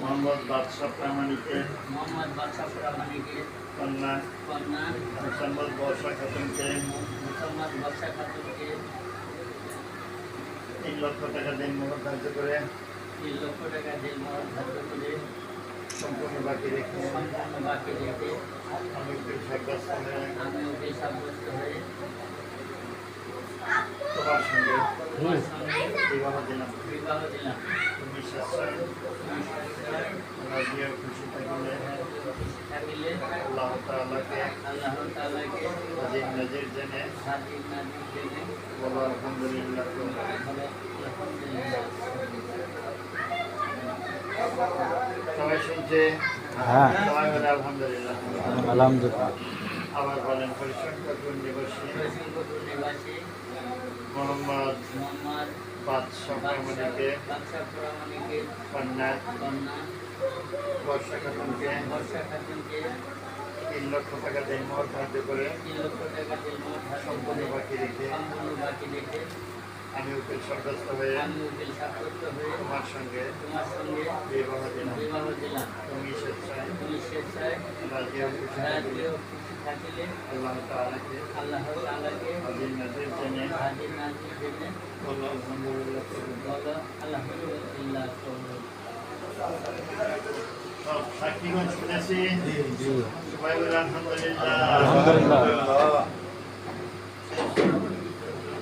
মোহাম্মদ বাদশাহ প্রামাণিকের মোহাম্মদ বাদশাহ প্রামাণিকের কন্যা কন্যা মোসাম্মদ বর্ষা খাতুনকে মোহাম্মদ বর্ষা খাতুনকে তিন লক্ষ টাকা দিন মোহর ধার্য করে তিন লক্ষ টাকা দিন মহর ধার্য করে সম্পূর্ণ বাকি রেখে সম্পূর্ণ বাকি রেখে আমি ওকে সাব্যস্ত হয়ে তোমার সঙ্গে বিবাহ দিলাম স্বেচ্ছায় রাজি ও খুশি থাকিলে আল্লাহ তাআলাকে আল্লাহ তাআলাকে হাজির নাজির জেনে হাজির নাজির জেনে বলো আলহামদুলিল্লাহ। সবাই শুনছে সবাই বলে আলহামদুলিল্লাহ। আলহামদুলিল্লাহ আবার বলেন নিবাসী হরিশঙ্করপুর নিবাসী মোহাম্মদ বাদশাহ প্রামাণিকে কন্যা বর্ষা খাতুনকে তিন লক্ষ টাকা দিন মোহর ধার্য করে সম্পূর্ণ বাকি রেখে আমি উকিল সাব্যস্ত হয়ে তোমার সঙ্গে তোমার সঙ্গে বিবাহ দিলাম বিবাহ দিলাম তুমি স্বেচ্ছায় তুমি স্বেচ্ছায় রাজি ও খুশি আল্লাহ তাআলাকে আল্লাহ তাআলাকে হাজির নাজির জেনে বলো আলহামদুলিল্লাহ বলো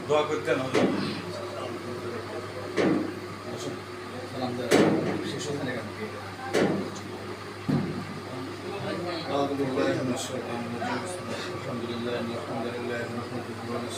দোয়া করতেন أعوذ بالله من الشيطان الرجيم بسم الله الحمد لله الحمد لله نحمده ونستعينه